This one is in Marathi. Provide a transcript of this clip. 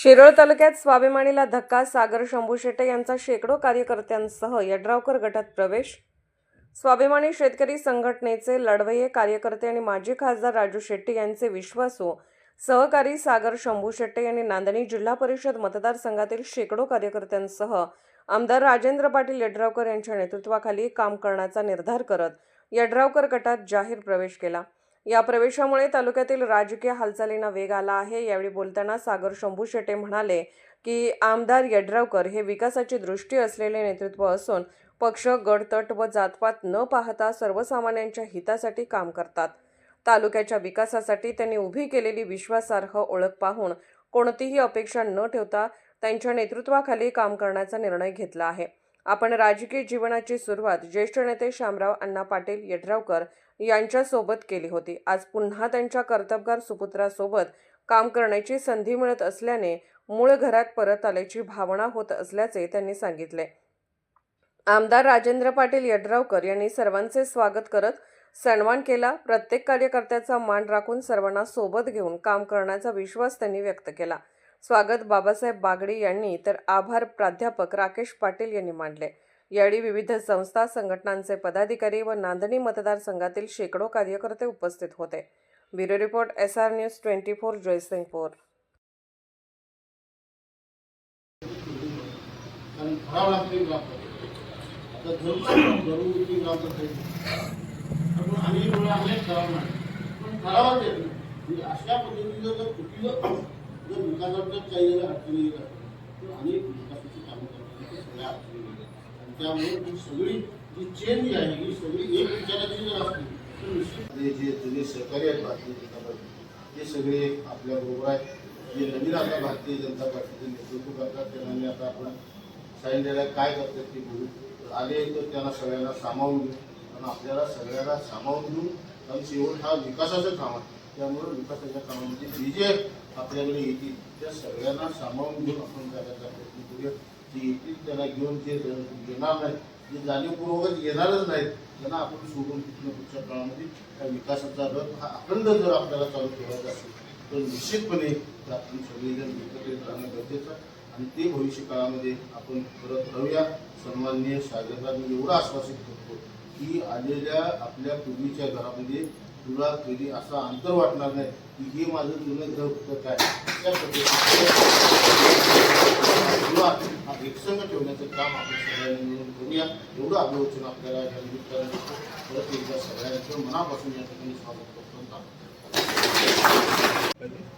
शिरोळ तालुक्यात स्वाभिमानीला धक्का सागर शंभू शेटे यांचा शेकडो कार्यकर्त्यांसह यड्रावकर गटात प्रवेश. स्वाभिमानी शेतकरी संघटनेचे लढवय्ये कार्यकर्ते आणि माजी खासदार राजू शेट्टी यांचे विश्वासू सहकारी सागर शंभू शेट्टे यांनी नांदणी जिल्हा परिषद मतदारसंघातील शेकडो कार्यकर्त्यांसह आमदार राजेंद्र पाटील यड्रावकर यांच्या नेतृत्वाखाली काम करण्याचा निर्धार करत यड्रावकर गटात जाहीर प्रवेश केला. या प्रवेशामुळे तालुक्यातील राजकीय हालचालींना वेग आला आहे. यावेळी बोलताना सागर शंभू शेटे म्हणाले की आमदार यड्रावकर हे विकासाची दृष्टी असलेले नेतृत्व असून पक्ष गडतट व जातपात न पाहता सर्वसामान्यांच्या हितासाठी काम करतात. तालुक्याच्या विकासासाठी त्यांनी उभी केलेली विश्वासार्ह ओळख पाहून कोणतीही अपेक्षा न ठेवता त्यांच्या नेतृत्वाखाली काम करण्याचा निर्णय घेतला आहे. आपण राजकीय जीवनाची सुरुवात ज्येष्ठ नेते शामराव अण्णा पाटील यड्रावकर यांच्यासोबत केली होती. आज पुन्हा त्यांच्या कर्तबगार सुपुत्रासोबत काम करण्याची संधी मिळत असल्याने मूळ घरात परत आल्याची भावना होत असल्याचे त्यांनी सांगितले. आमदार राजेंद्र पाटील यड्रावकर यांनी सर्वांचे स्वागत करत सन्मान केला. प्रत्येक कार्यकर्त्याचा मान राखून सर्वांना सोबत घेऊन काम करण्याचा विश्वास त्यांनी व्यक्त केला. स्वागत बाबासाहेब बागडे यांनी तर आभार प्राध्यापक राकेश पाटील यांनी मानले. यावेळी विविध संस्था संघटनांचे पदाधिकारी व नांदणी मतदारसंघातील शेकडो कार्यकर्ते उपस्थित होते. Bureau report S R news twenty four Jaysingpur. अनेक वेळा अनेक पण नाही अशा पद्धतीचं जर चुकीचं जर विकासाच्या काही अडचणी येत असतात तर अनेक विकासाची कामं करताना सगळ्या अडचणी येतात आणि त्यामुळे ही सगळी जी चेन जी आहे ही सगळी एक विचाराची जर असली तर निश्चित जे जुने सहकारी आहेत भारतीय जनता पार्टी ते सगळे आपल्याबरोबर आहेत. जे नवीन आता भारतीय जनता पार्टीचे नेतृत्व करतात त्यांना मी आता आपण सांगितलेलं काय करतात ते बघू. आले तर त्यांना सगळ्यांना सामावून घेऊ. कारण आपल्याला सगळ्यांना सामावून घेऊन आणि शेवट हा विकासाचं काम आहे. त्यामुळं विकासाच्या कामामध्ये जे जे आपल्याकडे येतील. त्या सगळ्यांना सामावून घेऊन आपण करायचा प्रयत्न करूया. जे येतील त्याला घेऊन जे येणार नाही जे जाणीवपूर्वकच येणारच नाहीत त्यांना आपण सोडून कुठल्या पुढच्या काळामध्ये त्या विकासाचा रथ हा अखंड जर आपल्याला चालू ठेवायचा असेल तर निश्चितपणे आपण सगळेजण एकत्रित राहणं गरजेचं आणि ते भविष्य काळामध्ये आपण करत राहूया. सन्माननीय शाहजहानला एवढं आश्वासित करतो की आलेल्या आपल्या पूर्वीच्या घरामध्ये तुला कधी असा अंतर वाटणार नाही की हे माझं जुनं घर होतं काय? त्या पद्धतीने एकसंग ठेवण्याचं काम आपण सगळ्यांनी मिळून करूया. एवढं अभिवचन आपल्याला या निमित्तानं परत एकदा सगळ्यांचं मनापासून या ठिकाणी स्वागत करतो.